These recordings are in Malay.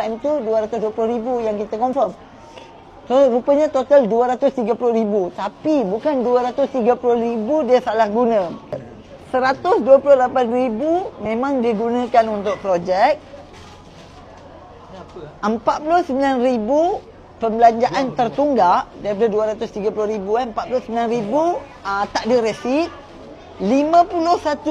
time tu 220 ribu yang kita confirm. So rupanya total 230 ribu. Tapi bukan 230 ribu dia salah guna. 128 ribu memang digunakan untuk projek. 49 ribu pembelanjaan tertunggak daripada 230 ribu eh, 49 ribu uh, tak ada resit. 51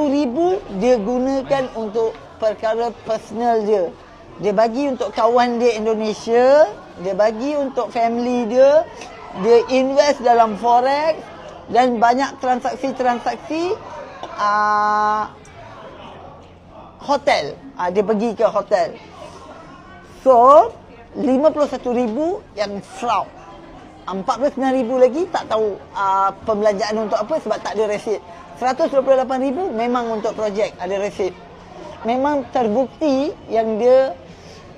ribu dia gunakan untuk perkara personal dia. Dia bagi untuk kawan dia Indonesia, dia bagi untuk family dia, dia invest dalam forex dan banyak transaksi-transaksi uh, hotel. Uh, dia pergi ke hotel. So, 51,000 yang fraud. 49,000 lagi tak tahu uh, pembelanjaan untuk apa sebab tak ada resit. 128,000 memang untuk projek ada resit. Memang terbukti yang dia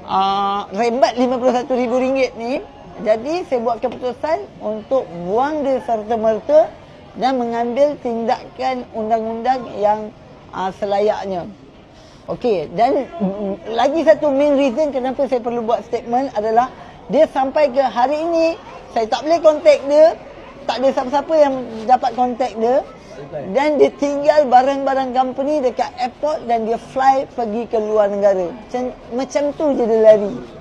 uh, rembat RM51,000 ni. Jadi saya buat keputusan untuk buang dia serta-merta dan mengambil tindakan undang-undang yang uh, selayaknya. Okey, dan lagi satu main reason kenapa saya perlu buat statement adalah dia sampai ke hari ini saya tak boleh contact dia, tak ada siapa-siapa yang dapat contact dia dan dia tinggal barang-barang company dekat airport dan dia fly pergi ke luar negara. Macam, macam tu je dia lari.